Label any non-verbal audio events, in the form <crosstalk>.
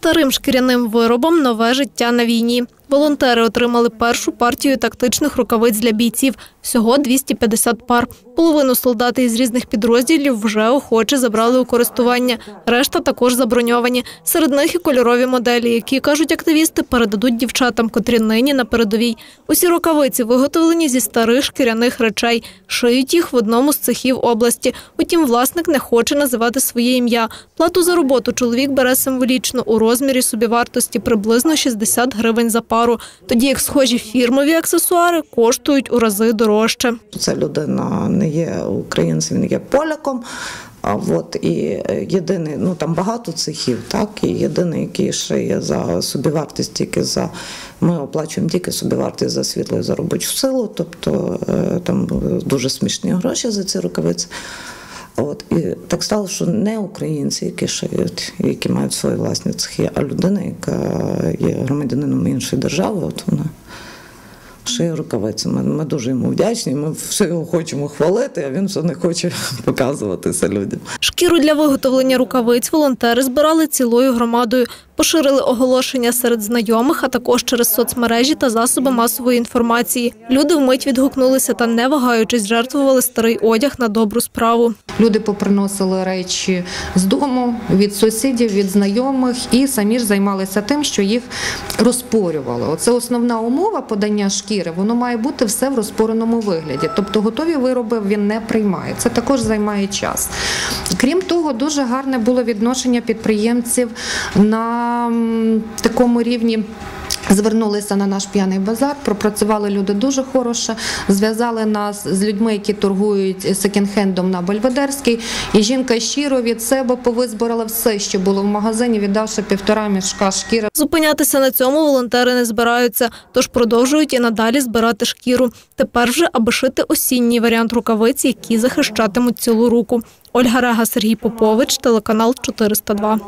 Старим шкіряним виробом нове життя на війні. Волонтери отримали першу партію тактичних рукавиць для бійців. Всього 250 пар. Половину солдати із різних підрозділів вже охоче забрали у користування. Решта також заброньовані. Серед них і кольорові моделі, які кажуть активісти, передадуть дівчатам, котрі нині на передовій. Усі рукавиці виготовлені зі старих шкіряних речей. Шиють їх в одному з цехів області. Утім, власник не хоче називати своє ім'я. Плату за роботу чоловік бере символічно у розмірі собівартості приблизно 60 гривень за пару, тоді як схожі фірмові аксесуари коштують у рази дорожче. Ця людина не є українцем, він є поляком. А от і єдиний, ну там багато цехів, так і єдиний, який шиє за собівартість тільки за ми оплачуємо тільки собівартість за світло і за робочу силу, тобто е, там дуже смішні гроші за ці рукавиці. От і так стало, що не українці, які шиють, які мають свої власні цехи, а людина, яка є громадянином іншої держави, от вона шиє рукавиці. Ми, ми дуже йому вдячні. Ми все його хочемо хвалити, а він все не хоче <laughs> показуватися людям. Шкіру для виготовлення рукавиць волонтери збирали цілою громадою. Поширили оголошення серед знайомих, а також через соцмережі та засоби масової інформації. Люди вмить відгукнулися та, не вагаючись, жертвували старий одяг на добру справу. Люди поприносили речі з дому від сусідів, від знайомих і самі ж займалися тим, що їх розпорювали. Оце основна умова подання шкіри. Воно має бути все в розпореному вигляді. Тобто готові вироби він не приймає. Це також займає час. Крім того, дуже гарне було відношення підприємців на такому рівні. Звернулися на наш п'яний базар, пропрацювали люди дуже хороше, зв'язали нас з людьми, які торгують секонд-хендом на Бельведерській. І жінка щиро від себе повизбирала все, що було в магазині, віддавши півтора мішка шкіри. Зупинятися на цьому волонтери не збираються, тож продовжують і надалі збирати шкіру. Тепер вже аби шити осінній варіант рукавиць, які захищатимуть цілу руку. Ольга Рега, Сергій Попович, телеканал 402.